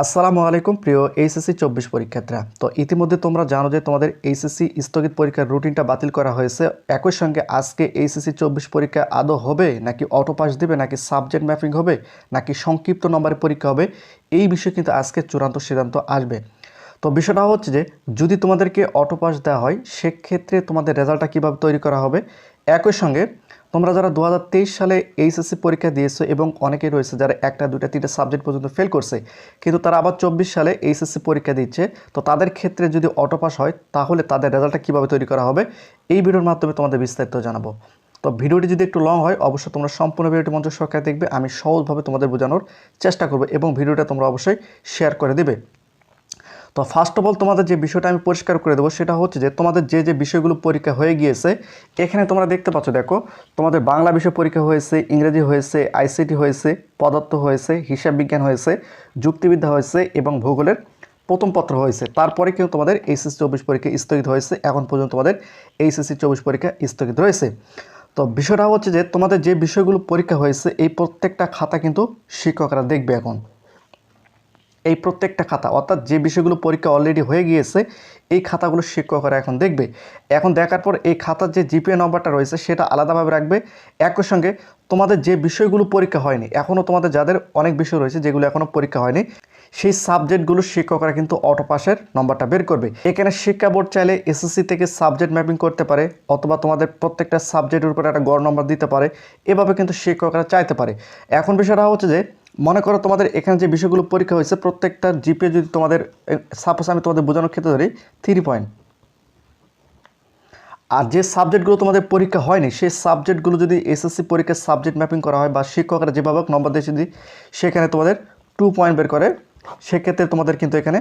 আসসালামু আলাইকুম, প্রিয় এইচএসসি চব্বিশ পরীক্ষার্থীরা। তো ইতিমধ্যে তোমরা জানো যে তোমাদের এইচএসসি স্থগিত পরীক্ষার রুটিনটা বাতিল করা হয়েছে। একই সঙ্গে আজকে এইচএসসি চব্বিশ পরীক্ষা আদৌ হবে, নাকি অটো পাস দেবে, নাকি সাবজেক্ট ম্যাপিং হবে, নাকি সংক্ষিপ্ত নম্বরের পরীক্ষা হবে, এই বিষয়ে কিন্তু আজকে চূড়ান্ত সিদ্ধান্ত আসবে। তো বিষয়টা হচ্ছে যে, যদি তোমাদেরকে অটো পাস দেওয়া হয়, সেক্ষেত্রে তোমাদের রেজাল্টটা কীভাবে তৈরি করা হবে? একই সঙ্গে তোমরা যারা দু হাজার তেইশ সালে এইচএসসি পরীক্ষা দিয়েছ এবং অনেকেই রয়েছে যারা একটা দুটা তিনটা সাবজেক্ট পর্যন্ত ফেল করছে, কিন্তু তারা আবার চব্বিশ সালে এইচএসসি পরীক্ষা দিচ্ছে, তো তাদের ক্ষেত্রে যদি অটো পাস হয়, তাহলে তাদের রেজাল্টটা কীভাবে তৈরি করা হবে, এই ভিডিওর মাধ্যমে তোমাদের বিস্তারিত জানাব। তো ভিডিওটি যদি একটু লং হয়, অবশ্যই তোমরা সম্পূর্ণ ভিডিওটি মঞ্চ সরকার দেখবে, আমি সহজভাবে তোমাদের বোঝানোর চেষ্টা করব এবং ভিডিওটা তোমরা অবশ্যই শেয়ার করে দেবে। তো ফার্স্ট অফ অল তোমাদের যে বিষয়টা আমি পরিষ্কার করে দেবো সেটা হচ্ছে যে তোমাদের যে যে বিষয়গুলো পরীক্ষা হয়ে গিয়েছে, এখানে তোমরা দেখতে পাচ্ছ, দেখো, তোমাদের বাংলা বিষয় পরীক্ষা হয়েছে, ইংরেজি হয়েছে আইসিটি হয়েছে, পদার্থ হয়েছে, হিসাব বিজ্ঞান হয়েছে, যুক্তিবিদ্যা হয়েছে এবং ভূগোলের প্রথম পত্র হয়েছে। তারপরে কিন্তু তোমাদের এইচএসসি চব্বিশ পরীক্ষা স্থগিত হয়েছে, এখন পর্যন্ত তোমাদের এইচএসসি চব্বিশ পরীক্ষা স্থগিত রয়েছে। তো বিষয়টা হচ্ছে যে তোমাদের যে বিষয়গুলো পরীক্ষা হয়েছে, এই প্রত্যেকটা খাতা কিন্তু শিক্ষকরা দেখবে এখন। এই প্রত্যেকটা খাতা, অর্থাৎ যে বিষয়গুলো পরীক্ষা অলরেডি হয়ে গিয়েছে, এই খাতাগুলো শিক্ষকরা এখন দেখবে। এখন দেখার পর এই খাতার যে জিপিএ নম্বরটা রয়েছে, সেটা আলাদাভাবে রাখবে। একই সঙ্গে তোমাদের যে বিষয়গুলো পরীক্ষা হয়নি এখনও তোমাদের যাদের অনেক বিষয় রয়েছে, যেগুলো এখনও পরীক্ষা হয়নি, সেই সাবজেক্টগুলো শিক্ষকরা কিন্তু অটো পাসের নম্বরটা বের করবে। এখানে শিক্ষা বোর্ড চাইলে এসএসসি থেকে সাবজেক্ট ম্যাপিং করতে পারে, অথবা তোমাদের প্রত্যেকটা সাবজেক্টের উপরে একটা গড় নম্বর দিতে পারে। এভাবে কিন্তু শিক্ষকরা চাইতে পারে। এখন বিষয়টা হচ্ছে যে মনে করো তোমাদের এখানে যে বিষয়গুলো পরীক্ষা হয়েছে, প্রত্যেকটা জিপে যদি তোমাদের সাপোজ আমি তোমাদের বোঝানোর ক্ষেত্রে ধরি থ্রি পয়েন্ট আর যে সাবজেক্টগুলো তোমাদের পরীক্ষা হয়নি, সেই সাবজেক্টগুলো যদি এসএসসি পরীক্ষার সাবজেক্ট ম্যাপিং করা হয় বা শিক্ষকরা যেভাবে নম্বর দিয়েছে যদি, সেখানে তোমাদের টু পয়েন্ট বের করে, সেক্ষেত্রে তোমাদের কিন্তু এখানে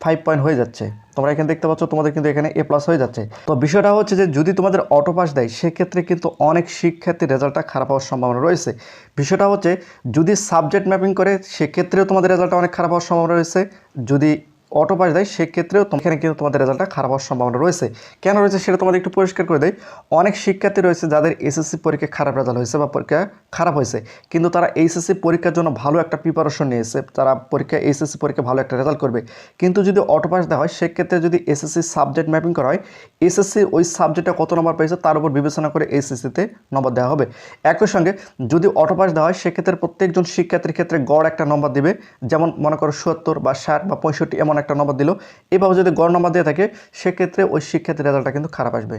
ফাইভ পয়েন্ট হয়ে যাচ্ছে। তোমরা এখানে দেখতে পাচ্ছ, তোমাদের কিন্তু এখানে এ প্লাস হয়ে যাচ্ছে। তো বিষয়টা হচ্ছে যে, যদি তোমাদের অটো পাস দেয়, সেক্ষেত্রে কিন্তু অনেক শিক্ষার্থীর রেজাল্টটা খারাপ হওয়ার সম্ভাবনা রয়েছে। বিষয়টা হচ্ছে, যদি সাবজেক্ট ম্যাপিং করে, সেক্ষেত্রেও তোমাদের রেজাল্টটা অনেক খারাপ হওয়ার সম্ভাবনা রয়েছে। যদি অটো পাস দেয়, সেক্ষেত্রেও এখানে কিন্তু তোমাদের রেজাল্টটা খারাপ হওয়ার সম্ভাবনা রয়েছে। কেন রয়েছে সেটা তোমাদের একটু পরিষ্কার করে দেয় অনেক শিক্ষার্থী রয়েছে যাদের এসএসসি পরীক্ষায় খারাপ রেজাল্ট হয়েছে বা পরীক্ষা খারাপ হয়েছে। কিন্তু তারা এইচএসসি পরীক্ষার জন্য ভালো একটা প্রিপারেশন নিয়েছে। তারা পরীক্ষা এইচএসসি পরীক্ষা ভালো একটা রেজাল্ট করবে। কিন্তু যদি অটো পাস দেওয়া হয়, সেক্ষেত্রে যদি এসএসসি সাবজেক্ট ম্যাপিং করা হয় এসএসসি ওই সাবজেক্টটা কত নম্বর পেয়েছে তার উপর বিবেচনা করে এইচএসসিতে নম্বর দেওয়া হবে। একই সঙ্গে যদি অটো পাস দেওয়া হয়, সেক্ষেত্রে প্রত্যেকজন শিক্ষার্থীর ক্ষেত্রে গড় একটা নম্বর দিবে। যেমন মনে করো সত্তর বা ষাট বা পঁয়ষট্টি, এমন একটা নম্বর দিল, এভাবে যদি গড় নম্বর দিয়ে থাকে, সেক্ষেত্রে ওই শিক্ষার্থীর রেজাল্টটা কিন্তু খারাপ আসবে।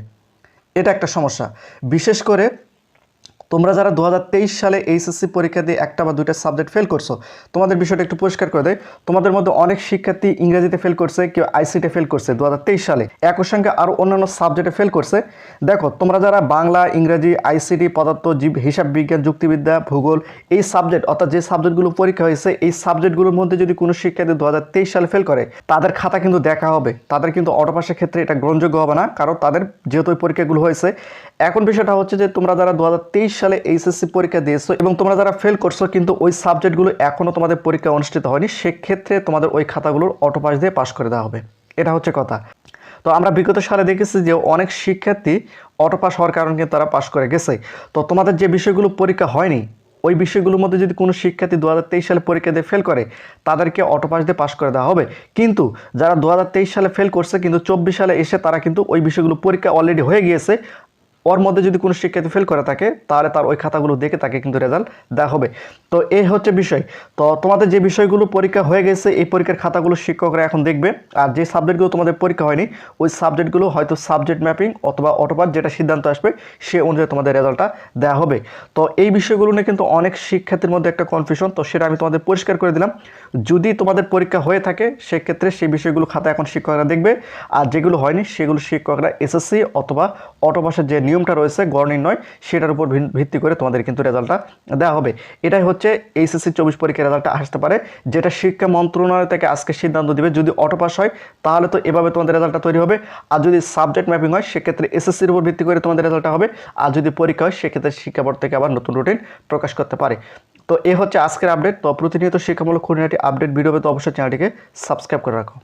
এটা একটা সমস্যা। বিশেষ করে তোমরা যারা দু হাজার তেইশ সালে এইচএসসি পরীক্ষা দিয়ে একটা বা দুইটা সাবজেক্ট ফেল করছ, তোমাদের বিষয়টা একটু পরিষ্কার করে দেয় তোমাদের মধ্যে অনেক শিক্ষার্থী ইংরেজিতে ফেল করছে, কেউ আইসিতে ফেল করছে দু হাজার তেইশ সালে। একই সঙ্গে আরও অন্যান্য সাবজেক্টে ফেল করছে। দেখো, তোমরা যারা বাংলা, ইংরেজি, আইসিটি পদার্থ জীব হিসাব বিজ্ঞান, যুক্তিবিদ্যা, ভূগোল, এই সাবজেক্ট অর্থাৎ যে সাবজেক্টগুলো পরীক্ষা হয়েছে, এই সাবজেক্টগুলোর মধ্যে যদি কোনো শিক্ষার্থী দু হাজার তেইশ সালে ফেল করে, তাদের খাতা কিন্তু দেখা হবে। তাদের কিন্তু অটোপাসের ক্ষেত্রে এটা গ্রহণযোগ্য হবে না, কারণ তাদের যেহেতু পরীক্ষাগুলো হয়েছে। এখন বিষয়টা হচ্ছে যে তোমরা যারা দু হাজার তেইশ সালে এইচএসসি পরীক্ষা দিয়েছ এবং তোমরা যারা ফেল করছ, কিন্তু ওই সাবজেক্টগুলো এখনও তোমাদের পরীক্ষা অনুষ্ঠিত হয়নি, সেক্ষেত্রে তোমাদের ওই খাতাগুলোর অটো পাস দিয়ে পাশ করে দেওয়া হবে। এটা হচ্ছে কথা। তো আমরা বিগত সালে দেখেছি যে অনেক শিক্ষার্থী অটো পাস হওয়ার কারণে তারা পাশ করে গেছে। তো তোমাদের যে বিষয়গুলো পরীক্ষা হয়নি, ওই বিষয়গুলোর মধ্যে যদি কোনো শিক্ষার্থী দু হাজার তেইশ সালে পরীক্ষা দিয়ে ফেল করে, তাদেরকে অটো পাস দিয়ে পাশ করে দেওয়া হবে। কিন্তু যারা দু হাজার তেইশ সালে ফেল করছে, কিন্তু চব্বিশ সালে এসে তারা কিন্তু ওই বিষয়গুলো পরীক্ষা অলরেডি হয়ে গিয়েছে ওর মধ্যে যদি কোনো শিক্ষার্থী ফেল করে থাকে, তাহলে তার ওই খাতাগুলো দেখে তাকে কিন্তু রেজাল্ট দেওয়া হবে। তো এই হচ্ছে বিষয়। তো তোমাদের যে বিষয়গুলো পরীক্ষা হয়ে গেছে, এই পরীক্ষার খাতাগুলো শিক্ষকরা এখন দেখবে। আর যে সাবজেক্টগুলো তোমাদের পরীক্ষা হয়নি, ওই সাবজেক্টগুলো হয়তো সাবজেক্ট ম্যাপিং অথবা অটোপার যেটা সিদ্ধান্ত আসবে, সে অনুযায়ী তোমাদের রেজাল্টটা দেওয়া হবে। তো এই বিষয়গুলো নিয়ে কিন্তু অনেক শিক্ষার্থীর মধ্যে একটা কনফিউশন তো সেটা আমি তোমাদের পরিষ্কার করে দিলাম। যদি তোমাদের পরীক্ষা হয়ে থাকে, সেক্ষেত্রে সেই বিষয়গুলো খাতা এখন শিক্ষকরা দেখবে। আর যেগুলো হয়নি, সেগুলো শিক্ষকরা এসএসসি অথবা অটোপাসের যে নিয়মটা রয়েছে গড় নির্ণয়, সেটার উপর ভিত্তি করে তোমাদের কিন্তু রেজাল্টটা দেওয়া হবে। এটাই হচ্ছে এইচএসসি চব্বিশ পরীক্ষার রেজাল্টটা আসতে পারে, যেটা শিক্ষা মন্ত্রণালয় থেকে আজকে সিদ্ধান্ত দিবে, যদি অটোপাস হয়, তাহলে তো এভাবে তোমাদের রেজাল্টটা তৈরি হবে। আর যদি সাবজেক্ট ম্যাপিং হয়, সেক্ষেত্রে এসএসসির উপর ভিত্তি করে তোমাদের রেজাল্টটা হবে। আর যদি পরীক্ষা হয়, সেক্ষেত্রে শিক্ষা বোর্ড থেকে আবার নতুন রুটিন প্রকাশ করতে পারে। তো এ হচ্ছে আজকের আপডেট তো প্রতিনিয়ত শিক্ষামূলক খুঁটিনাটি আপডেট ভিডিও পেতে অবশ্যই চ্যানেলটিকে সাবস্ক্রাইব করে রাখো।